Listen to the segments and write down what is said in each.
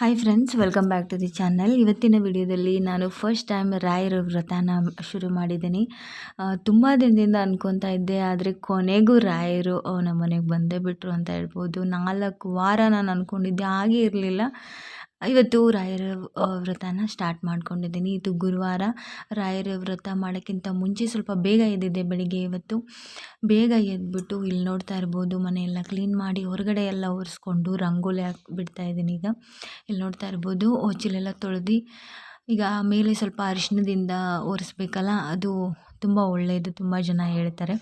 Hi friends welcome back to the channel ಇವತ್ತಿನ ವಿಡಿಯೋದಲ್ಲಿ ನಾನು ಫಸ್ಟ್ ಟೈಮ್ ರಾಯರ ವ್ರತನ ಶುರು ಮಾಡಿದ್ದೀನಿ. ತುಂಬ ದಿನದಿಂದ ಅನ್ಕೊತಾ ಇದ್ದೆ, ಆದರೆ ಕೊನೆಗೂ ರಾಯರು ನಮ್ಮ ಮನೆಗೆ ಬಂದೇ ಬಿಟ್ಟರು ಅಂತ ಹೇಳ್ಬೋದು. ನಾಲ್ಕು ವಾರ ನಾನು ಅಂದ್ಕೊಂಡಿದ್ದೆ ಹಾಗೇ ಇರಲಿಲ್ಲ. ಇವತ್ತು ರಾಯರ ವ್ರತನ ಸ್ಟಾರ್ಟ್ ಮಾಡ್ಕೊಂಡಿದ್ದೀನಿ. ಇದು ಗುರುವಾರ ರಾಯರ ವ್ರತ ಮಾಡೋಕ್ಕಿಂತ ಮುಂಚೆ ಸ್ವಲ್ಪ ಬೇಗ ಎದ್ದಿದ್ದೆ ಬೆಳಿಗ್ಗೆ ಇವತ್ತು. ಬೇಗ ಎದ್ಬಿಟ್ಟು ಇಲ್ಲಿ ನೋಡ್ತಾ ಇರ್ಬೋದು, ಮನೆಯೆಲ್ಲ ಕ್ಲೀನ್ ಮಾಡಿ ಹೊರಗಡೆ ಎಲ್ಲ ಒರೆಸ್ಕೊಂಡು ರಂಗೋಲಿ ಹಾಕಿ ಬಿಡ್ತಾ ಇದ್ದೀನಿ ಈಗ. ಇಲ್ಲಿ ನೋಡ್ತಾ ಇರ್ಬೋದು, ಹೊಚ್ಚಲೆಲ್ಲ ತೊಳೆದು ಈಗ ಮೇಲೆ ಸ್ವಲ್ಪ ಅರಿಶಿಣದಿಂದ ಒರೆಸ್ಬೇಕಲ್ಲ, ಅದು ತುಂಬ ಒಳ್ಳೆಯದು ತುಂಬ ಜನ ಹೇಳ್ತಾರೆ.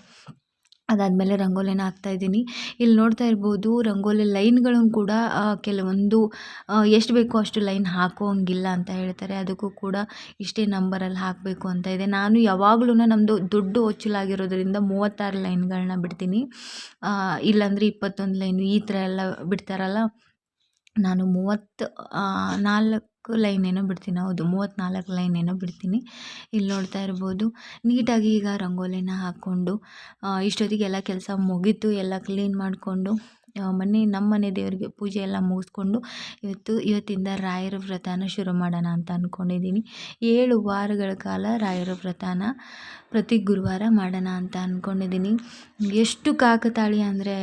ಅದಾದಮೇಲೆ ರಂಗೋಲಿನ ಹಾಕ್ತಾಯಿದ್ದೀನಿ ಇಲ್ಲಿ ನೋಡ್ತಾ ಇರ್ಬೋದು ರಂಗೋಲಿ ಲೈನ್ಗಳನ್ನು ಕೂಡ ಕೆಲವೊಂದು ಎಷ್ಟು ಬೇಕೋ ಅಷ್ಟು ಲೈನ್ ಹಾಕೋಂಗಿಲ್ಲ ಅಂತ ಹೇಳ್ತಾರೆ. ಅದಕ್ಕೂ ಕೂಡ ಇಷ್ಟೇ ನಂಬರಲ್ಲಿ ಹಾಕಬೇಕು ಅಂತ ಇದೆ. ನಾನು ಯಾವಾಗಲೂ ನಮ್ಮದು ದುಡ್ಡು ಹೊಚ್ಚಲಾಗಿರೋದ್ರಿಂದ ಮೂವತ್ತಾರು ಲೈನ್ಗಳನ್ನ ಬಿಡ್ತೀನಿ. ಇಲ್ಲಾಂದರೆ ಇಪ್ಪತ್ತೊಂದು ಲೈನು ಈ ಥರ ಎಲ್ಲ ಬಿಡ್ತಾರಲ್ಲ ನಾನು ಮೂವತ್ತು ನಾಲ್ಕು ಲೈನ್ ಏನೋ ಬಿಡ್ತೀನಿ. ಹೌದು, ಮೂವತ್ತ್ನಾಲ್ಕು ಲೈನ್ ಏನೋ ಬಿಡ್ತೀನಿ. ಇಲ್ಲಿ ನೋಡ್ತಾ ಇರ್ಬೋದು. ನೀಟಾಗಿ ಈಗ ರಂಗೋಲಿನ ಹಾಕ್ಕೊಂಡು ಇಷ್ಟೊತ್ತಿಗೆ ಎಲ್ಲ ಕೆಲಸ ಮುಗೀತು. ಎಲ್ಲ ಕ್ಲೀನ್ ಮಾಡಿಕೊಂಡು ಮನೆ, ನಮ್ಮ ಮನೆ ದೇವರಿಗೆ ಪೂಜೆ ಎಲ್ಲ ಮುಗಿಸ್ಕೊಂಡು ಇವತ್ತು, ಇವತ್ತಿಂದ ರಾಯರ ವ್ರತನ ಶುರು ಮಾಡೋಣ ಅಂತ ಅಂದ್ಕೊಂಡಿದ್ದೀನಿ ಏಳು ವಾರಗಳ ಕಾಲ ರಾಯರ ವ್ರತನ ಪ್ರತಿ ಗುರುವಾರ ಮಾಡೋಣ ಅಂತ ಅಂದ್ಕೊಂಡಿದ್ದೀನಿ ಎಷ್ಟು ಕಾಕತಾಳಿ ಅಂದರೆ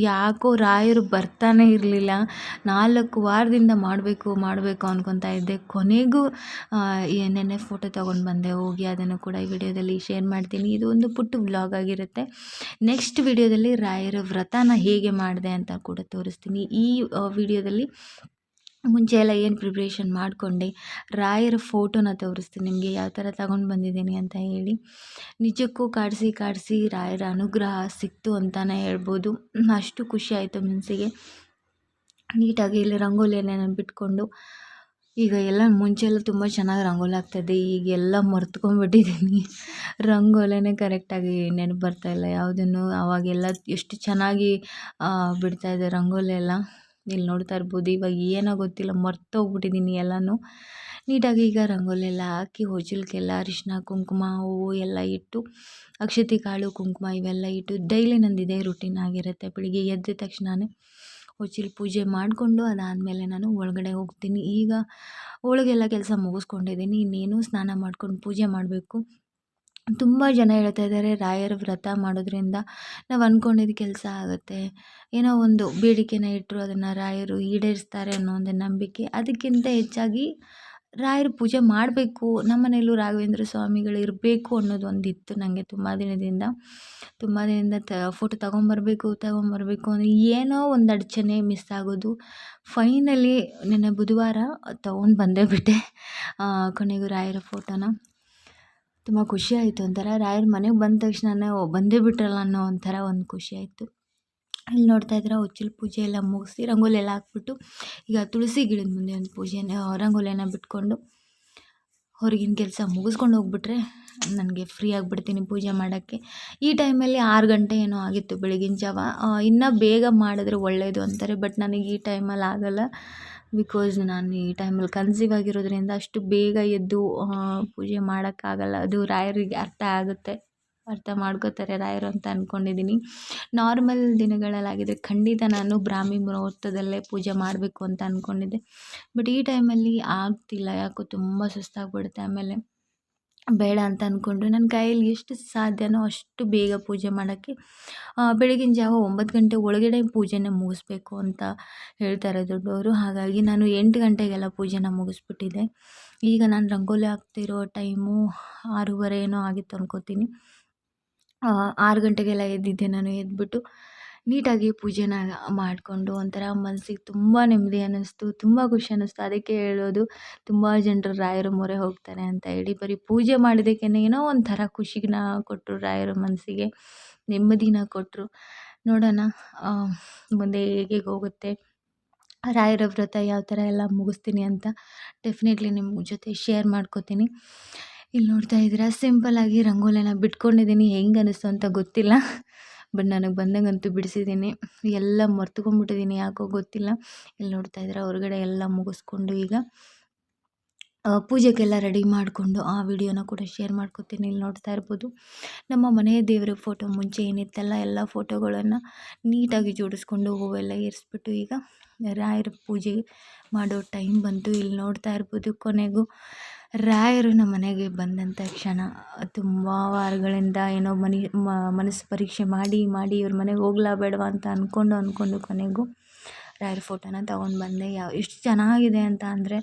ಯಾಕೋ ರಾಯರು ಬರ್ತಾನೆ ಇರಲಿಲ್ಲ. ನಾಲ್ಕು ವಾರದಿಂದ ಮಾಡಬೇಕು ಮಾಡಬೇಕು ಅಂದ್ಕೊತಾ ಇದ್ದೆ. ಕೊನೆಗೂ ಏನೇನೇ ಫೋಟೋ ತೊಗೊಂಡು ಬಂದೆ. ಹೋಗಿ ಅದನ್ನು ಕೂಡ ಈ ವಿಡಿಯೋದಲ್ಲಿ ಶೇರ್ ಮಾಡ್ತೀನಿ. ಇದು ಒಂದು ಪುಟ್ಟ ವ್ಲಾಗ್ ಆಗಿರುತ್ತೆ. ನೆಕ್ಸ್ಟ್ ವಿಡಿಯೋದಲ್ಲಿ ರಾಯರ ವ್ರತನ ಹೇಗೆ ಮಾಡಿದೆ ಅಂತ ಕೂಡ ತೋರಿಸ್ತೀನಿ. ಈ ವಿಡಿಯೋದಲ್ಲಿ ಮುಂಚೆ ಎಲ್ಲ ಏನು ಪ್ರಿಪ್ರೇಷನ್ ಮಾಡಿಕೊಂಡೆ, ರಾಯರ ಫೋಟೋನ ತೋರಿಸ್ತೀನಿ. ನಿಮಗೆ ಯಾವ ಥರ ತಗೊಂಡು ಬಂದಿದ್ದೀನಿ ಅಂತ ಹೇಳಿ. ನಿಜಕ್ಕೂ ಕಾಡಿಸಿ ಕಾಡಿಸಿ ರಾಯರ ಅನುಗ್ರಹ ಸಿಕ್ತು ಅಂತಲೇ ಹೇಳ್ಬೋದು. ಅಷ್ಟು ಖುಷಿ ಆಯಿತು ಮನಸ್ಸಿಗೆ ನೀಟಾಗಿ ಇಲ್ಲಿ ರಂಗೋಲಿಯನ್ನು ಬಿಟ್ಕೊಂಡು ಈಗ ಎಲ್ಲ ಮುಂಚೆ ಎಲ್ಲ ತುಂಬ ಚೆನ್ನಾಗಿ ರಂಗೋಲಿ ಈಗ ಈಗೆಲ್ಲ ಮರ್ತ್ಕೊಂಡ್ಬಿಟ್ಟಿದ್ದೀನಿ ರಂಗೋಲಿನೇ ಕರೆಕ್ಟಾಗಿ ನೆನಪು ಬರ್ತಾಯಿಲ್ಲ ಯಾವುದನ್ನು ಅವಾಗೆಲ್ಲ ಎಷ್ಟು ಚೆನ್ನಾಗಿ ಬಿಡ್ತಾಯಿದ್ದೆ ರಂಗೋಲಿ ಎಲ್ಲ ಇಲ್ಲಿ ನೋಡ್ತಾ ಇರ್ಬೋದು, ಇವಾಗ ಏನೋ ಗೊತ್ತಿಲ್ಲ ಮರ್ತೋಗ್ಬಿಟ್ಟಿದ್ದೀನಿ ಎಲ್ಲನೂ. ನೀಟಾಗಿ ಈಗ ರಂಗೋಲಿ ಎಲ್ಲ ಹಾಕಿ ಹೊಜಲ್ಗೆಲ್ಲ ಅರಿಶಿನ ಕುಂಕುಮ, ಹೂವು ಎಲ್ಲ ಇಟ್ಟು, ಅಕ್ಷತೆ ಕಾಳು, ಕುಂಕುಮ ಇವೆಲ್ಲ ಇಟ್ಟು, ಡೈಲಿ ನಂದು ಇದೇ ರುಟೀನ್ ಆಗಿರುತ್ತೆ. ಬೆಳಿಗ್ಗೆ ಎದ್ದ ತಕ್ಷಣವೇ ಹೊಚ್ಚಿಲ್ ಪೂಜೆ ಮಾಡಿಕೊಂಡು ಅದಾದಮೇಲೆ ನಾನು ಒಳಗಡೆ ಹೋಗ್ತೀನಿ. ಈಗ ಒಳಗೆಲ್ಲ ಕೆಲಸ ಮುಗಿಸ್ಕೊಂಡಿದ್ದೀನಿ. ಇನ್ನೇನು ಸ್ನಾನ ಮಾಡ್ಕೊಂಡು ಪೂಜೆ ಮಾಡಬೇಕು. ತುಂಬ ಜನ ಹೇಳ್ತಾ ಇದ್ದಾರೆ, ರಾಯರ ವ್ರತ ಮಾಡೋದ್ರಿಂದ ನಾವು ಅಂದ್ಕೊಂಡಿದ್ದ ಕೆಲಸ ಆಗುತ್ತೆ. ಏನೋ ಒಂದು ಬೇಡಿಕೆನ ಇಟ್ಟರು ಅದನ್ನು ರಾಯರು ಈಡೇರಿಸ್ತಾರೆ ಅನ್ನೋ ಒಂದು ನಂಬಿಕೆ. ಅದಕ್ಕಿಂತ ಹೆಚ್ಚಾಗಿ ರಾಯರ ಪೂಜೆ ಮಾಡಬೇಕು. ನಮ್ಮ ಮನೆಯಲ್ಲೂ ರಾಘವೇಂದ್ರ ಸ್ವಾಮಿಗಳು ಇರಬೇಕು ಅನ್ನೋದು ಇತ್ತು ನನಗೆ ತುಂಬ ದಿನದಿಂದ. ತುಂಬ ದಿನದಿಂದ ತ ಫೋಟೋ ತಗೊಂಬರಬೇಕು ತಗೊಂಬರಬೇಕು ಅಂದರೆ ಏನೋ ಒಂದು ಅಡಚಣೆ ಮಿಸ್ ಆಗೋದು. ಫೈನಲಿ ನಿನ್ನೆ ಬುಧವಾರ ತೊಗೊಂಡು ಬಂದೇ ಬಿಟ್ಟೆ ಕೊನೆಗೂ ರಾಯರ ಫೋಟೋನ ತುಂಬ ಖುಷಿ ಆಯಿತು ಒಂಥರ. ರಾಯರ ಮನೆಗೆ ಬಂದ ತಕ್ಷಣನೇ ಬಂದೇ ಬಿಟ್ರಲ್ಲ ಅನ್ನೋ ಒಂಥರ ಒಂದು ಖುಷಿ ಆಯಿತು. ಇಲ್ಲಿ ನೋಡ್ತಾ ಇದ್ದೀರಾ ಉಚ್ಚಲ್ ಪೂಜೆ ಎಲ್ಲ ಮುಗಿಸಿ ರಂಗೋಲಿ ಎಲ್ಲ ಹಾಕ್ಬಿಟ್ಟು ಈಗ ತುಳಸಿ ಗಿಡದ ಮುಂದೆ ಒಂದು ಪೂಜೆನ ರಂಗೋಲಿನ ಬಿಟ್ಕೊಂಡು ಹೊರಗಿನ ಕೆಲಸ ಮುಗಿಸ್ಕೊಂಡು ಹೋಗ್ಬಿಟ್ರೆ ನನಗೆ ಫ್ರೀ ಆಗಿಬಿಡ್ತೀನಿ ಪೂಜೆ ಮಾಡೋಕ್ಕೆ. ಈ ಟೈಮಲ್ಲಿ ಆರು ಗಂಟೆ ಏನೋ ಆಗಿತ್ತು ಬೆಳಗಿನ ಜಾವ. ಇನ್ನೂ ಬೇಗ ಮಾಡಿದ್ರೆ ಒಳ್ಳೆಯದು ಅಂತಾರೆ ಬಟ್ ನನಗೆ ಈ ಟೈಮಲ್ಲಿ ಆಗೋಲ್ಲ ಬಿಕಾಸ್ ನಾನು ಈ ಟೈಮಲ್ಲಿ ಕನ್ಸೀವ್ ಆಗಿರೋದ್ರಿಂದ ಅಷ್ಟು ಬೇಗ ಎದ್ದು ಪೂಜೆ ಮಾಡೋಕ್ಕಾಗಲ್ಲ. ಅದು ರಾಯರಿಗೆ ಅರ್ಥ ಆಗುತ್ತೆ. ಅರ್ಥ ಮಾಡ್ಕೋತಾರೆ ರಾಯರು ಅಂತ ಅಂದ್ಕೊಂಡಿದ್ದೀನಿ ನಾರ್ಮಲ್ ದಿನಗಳಲ್ಲಾಗಿದ್ದರೆ ಖಂಡಿತ ನಾನು ಬ್ರಾಹ್ಮಿ ಮುಹೂರ್ತದಲ್ಲೇ ಪೂಜೆ ಮಾಡಬೇಕು ಅಂತ ಅಂದ್ಕೊಂಡಿದ್ದೆ ಬಟ್ ಈ ಟೈಮಲ್ಲಿ ಆಗ್ತಿಲ್ಲ, ಯಾಕೋ ತುಂಬ ಸುಸ್ತಾಗ್ಬಿಡುತ್ತೆ. ಆಮೇಲೆ ಬೇಡ ಅಂತ ಅಂದ್ಕೊಂಡು ನನ್ನ ಕೈಯಲ್ಲಿ ಎಷ್ಟು ಸಾಧ್ಯನೋ ಅಷ್ಟು ಬೇಗ ಪೂಜೆ ಮಾಡೋಕ್ಕೆ ಬೆಳಗಿನ ಜಾವ ಒಂಬತ್ತು ಗಂಟೆ ಒಳಗಡೆ ಪೂಜೆನ ಮುಗಿಸ್ಬೇಕು ಅಂತ ಹೇಳ್ತಾರೆ ದೊಡ್ಡವರು. ಹಾಗಾಗಿ ನಾನು ಎಂಟು ಗಂಟೆಗೆಲ್ಲ ಪೂಜೆನ ಮುಗಿಸ್ಬಿಟ್ಟಿದ್ದೆ. ಈಗ ನಾನು ರಂಗೋಲಿ ಹಾಕ್ತಿರೋ ಟೈಮು ಆರೂವರೆ ಏನೋ ಆಗಿತ್ತು ಅನ್ಕೋತೀನಿ. ಆರು ಗಂಟೆಗೆಲ್ಲ ಎದ್ದಿದ್ದೆ ನಾನು, ಎದ್ಬಿಟ್ಟು ನೀಟಾಗಿ ಪೂಜೆನ ಮಾಡಿಕೊಂಡು ಒಂಥರ ಮನಸ್ಸಿಗೆ ತುಂಬ ನೆಮ್ಮದಿ ಅನ್ನಿಸ್ತು, ತುಂಬ ಖುಷಿ ಅನ್ನಿಸ್ತು. ಅದಕ್ಕೆ ಹೇಳೋದು, ತುಂಬ ಜನರು ರಾಯರ ಮೊರೆ ಹೋಗ್ತಾರೆ ಅಂತ ಹೇಳಿ, ಬರೀ ಪೂಜೆ ಮಾಡಿದ್ದಕ್ಕೇ ಏನೋ ಒಂಥರ ಖುಷಿನ ಕೊಟ್ಟರು ರಾಯರ ಮನಸ್ಸಿಗೆ ನೆಮ್ಮದಿನ ಕೊಟ್ಟರು ನೋಡೋಣ ಮುಂದೆ ಹೇಗೆ ಹೋಗುತ್ತೆ. ರಾಯರ ವ್ರತ ಯಾವ ಥರ ಎಲ್ಲ ಮುಗಿಸ್ತೀನಿ ಅಂತ ಡೆಫಿನೆಟ್ಲಿ ನಿಮ್ಮ ಜೊತೆ ಶೇರ್ ಮಾಡ್ಕೋತೀನಿ. ಇಲ್ಲಿ ನೋಡ್ತಾ ಇದ್ದೀರಾ? ಸಿಂಪಲ್ಲಾಗಿ ರಂಗೋಲಿನ ಬಿಟ್ಕೊಂಡಿದ್ದೀನಿ. ಹೆಂಗೆ ಅನ್ನಿಸ್ತು ಅಂತ ಗೊತ್ತಿಲ್ಲ. ಬಟ್ ನನಗೆ ಬಂದಂಗಂತೂ ಬಿಡಿಸಿದ್ದೀನಿ. ಎಲ್ಲ ಮರ್ತುಕೊಂಡ್ಬಿಟ್ಟಿದ್ದೀನಿ. ಯಾಕೋ ಗೊತ್ತಿಲ್ಲ. ಇಲ್ಲಿ ನೋಡ್ತಾ ಇದ್ದೀರಾ? ಹೊರಗಡೆ ಎಲ್ಲ ಮುಗಿಸ್ಕೊಂಡು ಈಗ ಪೂಜೆಗೆಲ್ಲ ರೆಡಿ ಮಾಡಿಕೊಂಡು ಆ ವಿಡಿಯೋನ ಕೂಡ ಶೇರ್ ಮಾಡ್ಕೊತೀನಿ. ಇಲ್ಲಿ ನೋಡ್ತಾ ಇರ್ಬೋದು. ನಮ್ಮ ಮನೆಯ ದೇವರ ಫೋಟೋ ಮುಂಚೆ ಏನಿತ್ತಲ್ಲ, ಎಲ್ಲ ಫೋಟೋಗಳನ್ನು ನೀಟಾಗಿ ಜೋಡಿಸ್ಕೊಂಡು ಹೂವೆಲ್ಲ ಏರಿಸ್ಬಿಟ್ಟು ಈಗ ರಾಯರ ಪೂಜೆ ಮಾಡೋ ಟೈಮ್ ಬಂತು. ಇಲ್ಲಿ ನೋಡ್ತಾ ಇರ್ಬೋದು ಕೊನೆಗೂ. ರಾಯರು ನಮ್ಮ ಮನೆಗೆ ಬಂದಂಥ ಕ್ಷಣ, ತುಂಬ ವಾರಗಳಿಂದ ಏನೋ ಮನಿ ಮನಸ್ಸು ಪರೀಕ್ಷೆ ಮಾಡಿ ಮಾಡಿ ಇವ್ರ ಮನೆಗೆ ಹೋಗ್ಲಾ ಬೇಡವಾ ಅಂತ ಅಂದ್ಕೊಂಡು ಅಂದ್ಕೊಂಡು ಕೊನೆಗೂ ರಾಯರ ಫೋಟೋನ ತೊಗೊಂಡು ಬಂದೆ. ಯಾವ ಎಷ್ಟು ಚೆನ್ನಾಗಿದೆ ಅಂತ ಅಂದರೆ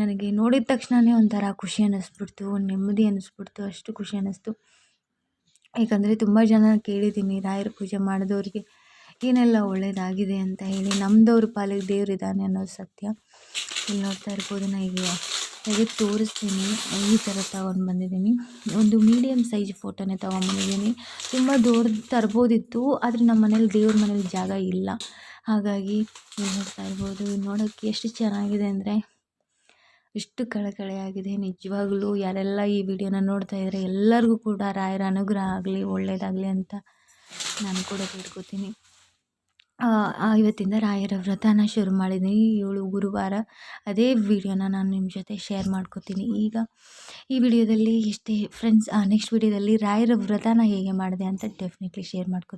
ನನಗೆ ನೋಡಿದ ತಕ್ಷಣವೇ ಒಂಥರ ಖುಷಿ ಅನ್ನಿಸ್ಬಿಡ್ತು ನೆಮ್ಮದಿ ಅನ್ನಿಸ್ಬಿಡ್ತು, ಅಷ್ಟು ಖುಷಿ ಅನ್ನಿಸ್ತು. ಏಕೆಂದರೆ ತುಂಬ ಜನ ಕೇಳಿದ್ದೀನಿ, ರಾಯರ ಪೂಜೆ ಮಾಡಿದವ್ರಿಗೆ ಏನೆಲ್ಲ ಒಳ್ಳೆಯದಾಗಿದೆ ಅಂತ ಹೇಳಿ ನಮ್ಮದವ್ರ ಪಾಲಿಗೆ ದೇವರಿದ್ದಾನೆ ಅನ್ನೋದು ಸತ್ಯ. ಇಲ್ಲಿ ನೋಡ್ತಾ ಇರ್ಬೋದು, ನಾ ಈಗ ತೆಗೆದು ತೋರಿಸ್ತೀನಿ. ಈ ಥರ ತಗೊಂಡು ಬಂದಿದ್ದೀನಿ. ಒಂದು ಮೀಡಿಯಮ್ ಸೈಜ್ ಫೋಟೋನೇ ತೊಗೊಂಬಂದಿದ್ದೀನಿ ತುಂಬ ದೂರ ತರ್ಬೋದಿತ್ತು, ಆದರೆ ನಮ್ಮ ಮನೇಲಿ ದೇವ್ರ ಮನೇಲಿ ಜಾಗ ಇಲ್ಲ. ಹಾಗಾಗಿ ನೋಡ್ತಾ ಇರ್ಬೋದು ನೋಡೋಕ್ಕೆ ಎಷ್ಟು ಚೆನ್ನಾಗಿದೆ ಅಂದರೆ ಎಷ್ಟು ಆಗಿದೆ ನಿಜವಾಗ್ಲೂ ಯಾರೆಲ್ಲ ಈ ವಿಡಿಯೋನ ನೋಡ್ತಾ ಇದ್ದಾರೆ ಎಲ್ಲರಿಗೂ ಕೂಡ ರಾಯರ ಅನುಗ್ರಹ ಆಗಲಿ ಒಳ್ಳೆಯದಾಗಲಿ ಅಂತ ನಾನು ಕೂಡ ಬೇಡ್ಕೋತೀನಿ ಇವತ್ತಿಂದ ರಾಯರ ವ್ರತನ ಶುರು ಮಾಡಿದ್ದೀನಿ. ಏಳು ಗುರುವಾರ ಅದೇ ವಿಡಿಯೋನ ನಾನು ನಿಮ್ಮ ಜೊತೆ ಶೇರ್ ಮಾಡ್ಕೋತೀನಿ. ಈಗ ಈ ವಿಡಿಯೋದಲ್ಲಿ ಇಷ್ಟೇ ಫ್ರೆಂಡ್ಸ್ ನೆಕ್ಸ್ಟ್ ವಿಡಿಯೋದಲ್ಲಿ ರಾಯರ ವ್ರತನ ಹೇಗೆ ಮಾಡಿದೆ ಅಂತ ಡೆಫಿನೆಟ್ಲಿ ಶೇರ್ ಮಾಡ್ಕೊ